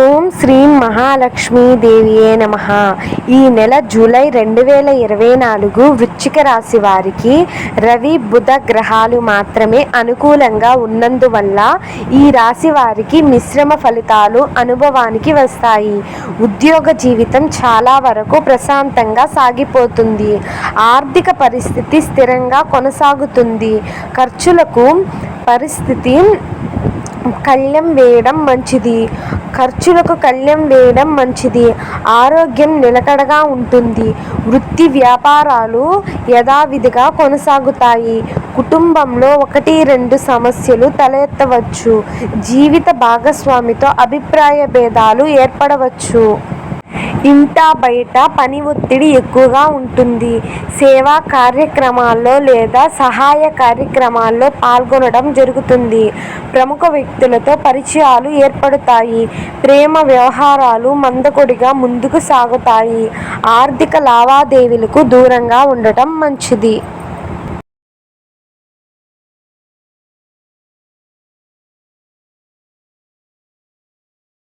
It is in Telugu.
ఓం శ్రీం మహాలక్ష్మీదేవియే నమ. ఈ నెల జూలై రెండు వేల ఇరవై నాలుగు వృచ్చిక రాశి వారికి రవి బుధ గ్రహాలు మాత్రమే అనుకూలంగా ఉన్నందువల్ల ఈ రాశి వారికి మిశ్రమ ఫలితాలు అనుభవానికి వస్తాయి. ఉద్యోగ జీవితం చాలా వరకు ప్రశాంతంగా సాగిపోతుంది. ఆర్థిక పరిస్థితి స్థిరంగా కొనసాగుతుంది. ఖర్చులకు పరిస్థితి కళ్యం వేయడం మంచిది. ఖర్చులకు కళ్ళెం వేయడం మంచిది. ఆరోగ్యం నిలకడగా ఉంటుంది. వృత్తి వ్యాపారాలు యథావిధిగా కొనసాగుతాయి. కుటుంబంలో ఒకటి రెండు సమస్యలు తలెత్తవచ్చు. జీవిత భాగస్వామితో అభిప్రాయ భేదాలు ఏర్పడవచ్చు. ఇంటా బయట పని ఒత్తిడి ఎక్కువగా ఉంటుంది. సేవా కార్యక్రమాల్లో లేదా సహాయ కార్యక్రమాల్లో పాల్గొనడం జరుగుతుంది. ప్రముఖ వ్యక్తులతో పరిచయాలు ఏర్పడతాయి. ప్రేమ వ్యవహారాలు మందకొడిగా ముందుకు సాగుతాయి. ఆర్థిక లావాదేవీలకు దూరంగా ఉండటం మంచిది.